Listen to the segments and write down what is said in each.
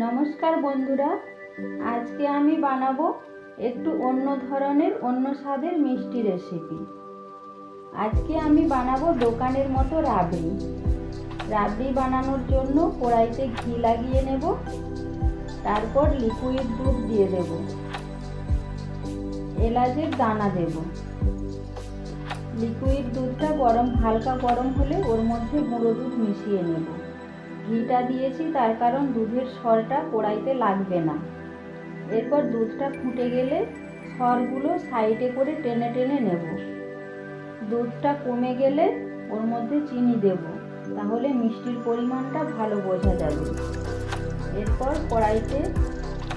নমস্কার বন্ধুরা, আজকে আমি বানাবো একটু অন্য ধরনের, অন্য স্বাদের মিষ্টি রেসিপি আজকে আমি বানাবো দোকানের মতো রাবড়ি। রাবড়ি বানানোর জন্য কড়াইতে ঘি লাগিয়ে নেব, তারপর লিকুইড দুধ দিয়ে দেব। এলাচের দানা দেব। লিকুইড দুধটা গরম, হালকা গরম হলে ওর মধ্যে গুঁড়ো দুধ মিশিয়ে নেব। ঘিটা দিয়েছি, তার কারণ দুধের সরটা কড়াইতে লাগবে না। এরপর দুধটা ফুটে গেলে সরগুলো সাইডে করে টেনে টেনে নেব। দুধটা কমে গেলে ওর মধ্যে চিনি দেব, তাহলে মিষ্টির পরিমাণটা ভালো বোঝা যাবে। এরপর কড়াইতে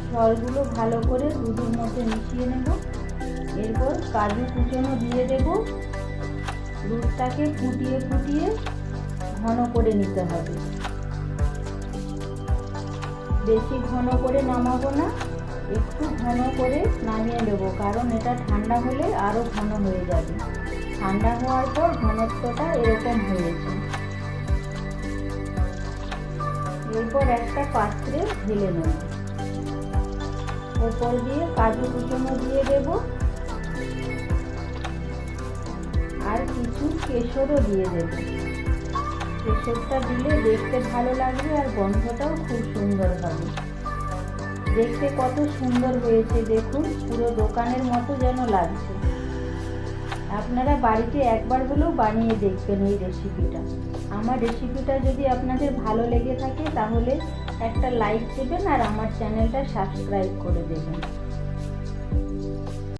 সরগুলো ভালো করে দুধের মধ্যে মিশিয়ে নেব। এরপর কাজু কুচনো দিয়ে দেব। দুধটাকে ফুটিয়ে ফুটিয়ে ঘন করে নিতে হবে। বেশি ঘন করে নামাবো না, একটু ঘন করে নামিয়ে নেব, কারণ এটা ঠান্ডা হলে আরও ঘন হয়ে যাবে। ঠান্ডা হওয়ার পর ঘনত্বটা এরকম হয়েছে। এরপর একটা পাত্রে ঢেলে নেব। ওপর দিয়ে কাজু কুচনো দিয়ে দেব। আর কিছু কেশরও দিয়ে দেবো। কেশরটা দিলে দেখতে ভালো লাগবে আর গন্ধটাও খুব সুন্দর হবে। দেখতে কত সুন্দর হয়েছে দেখুন, পুরো দোকানের মতো যেন লাগছে। আপনারা বাড়িতে একবার হলেও বানিয়ে দেখবেন এই রেসিপিটা। আমার রেসিপিটা যদি আপনাদের ভালো লেগে থাকে তাহলে একটা লাইক দেবেন আর আমার চ্যানেলটা সাবস্ক্রাইব করে দেবেন।